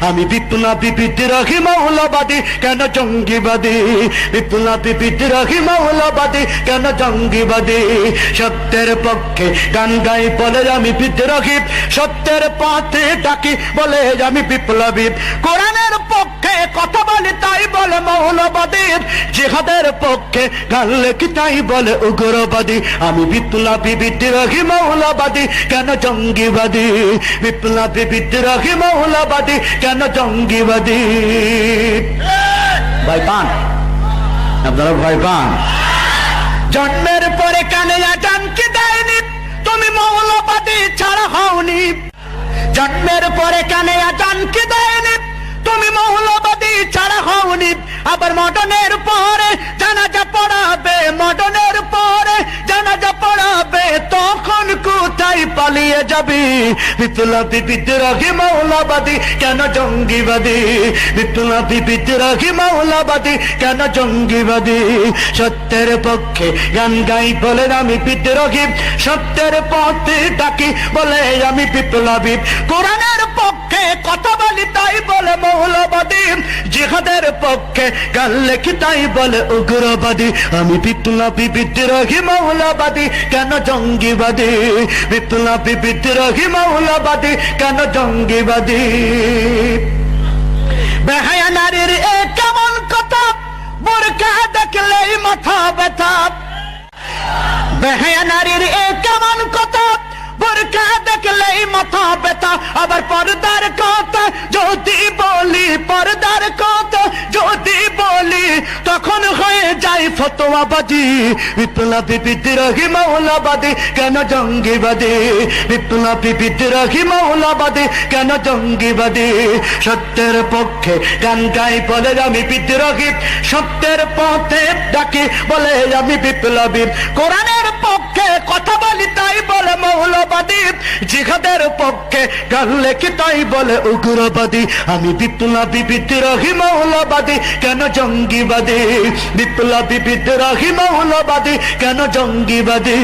আমি বিপ্লবী বিদ্রোহী মৌলবাদী কেন জঙ্গিবাদী? বিপ্লবী বিদ্রোহী মৌলবাদী কেন জঙ্গিবাদী? সত্যের পক্ষে গান গাই বলে আমি বিদ্রোহী সত্যের পাথে ডাকি বলে আমি বিপ্লবী। কোরআনের পক্ষে কথা বলে তাই বলে মৌলবাদী। জিহাদের পক্ষে গান লেখি তাই বলে উগ্রবাদী। আমি বিপ্লবী বিদ্রোহী মৌলবাদী, কেন জঙ্গিবাদী? বিপ্লবী বিদ্রোহী মৌলবাদী, কেন জঙ্গিবাদী? ভাই পান? আপনারা ভয় পান? জন্মের পরে কানে জানকে দেয়নি? তুমি মৌলবাদী আবার মডনের পরে জানাজা পড়াবে মডনের পরে জানাজা পড়াবে, তখন কোথায় পালিয়ে যাবি? বিপ্লবী বিদ্রোহী মৌলবাদী কেন জঙ্গিবাদী? বিপ্লবী বিদ্রোহী মৌলবাদী কেন জঙ্গিবাদী? সত্যের পক্ষে গান গাই বলে আমি বিদ্রোহী। সত্যের পথে ডাকি বলে আমি বিপ্লবী। কোরআনের পক্ষে কথা বলি তাই বলে মৌলবাদী জিহাদের পক্ষে গান লেখি তাই বলে উগ্রবাদী আমি বিপ্লবী বিদ্রোহী মৌলবাদী কেন জঙ্গিবাদী বিপ্লবী বিদ্রোহী মৌলবাদী কেন জঙ্গিবাদী বেহায়া নারীর এ কেমন কথা বোরকা দেখলেই মাথা ব্যথা বেহায়া নারীর এ কেমন কথা বোরকা দেখলেই মাথা ব্যথা আবার পর্দার তখন হয়ে যায় ফতোয়াবাদী বিপ্লবী বিদ্রোহী মৌলাবাদী কেন জঙ্গিবাদী? বিপ্লবী বিদ্রোহী মৌলাবাদী কেন জঙ্গিবাদী? সত্যের পক্ষে গান গাই বলে আমি বিদ্রোহী। সত্যের পথে ডাকি বলে আমি বিপ্লবী। কোরআনের বলে মৌলবাদী, জিহাদের পক্ষে গান লেখি তাই বলে উগ্রবাদী? আমি বিপ্লবী বিদ্রোহী মৌলবাদী, কেন জঙ্গিবাদী? বিপ্লবী বিদ্রোহী মৌলবাদী, কেন জঙ্গিবাদী?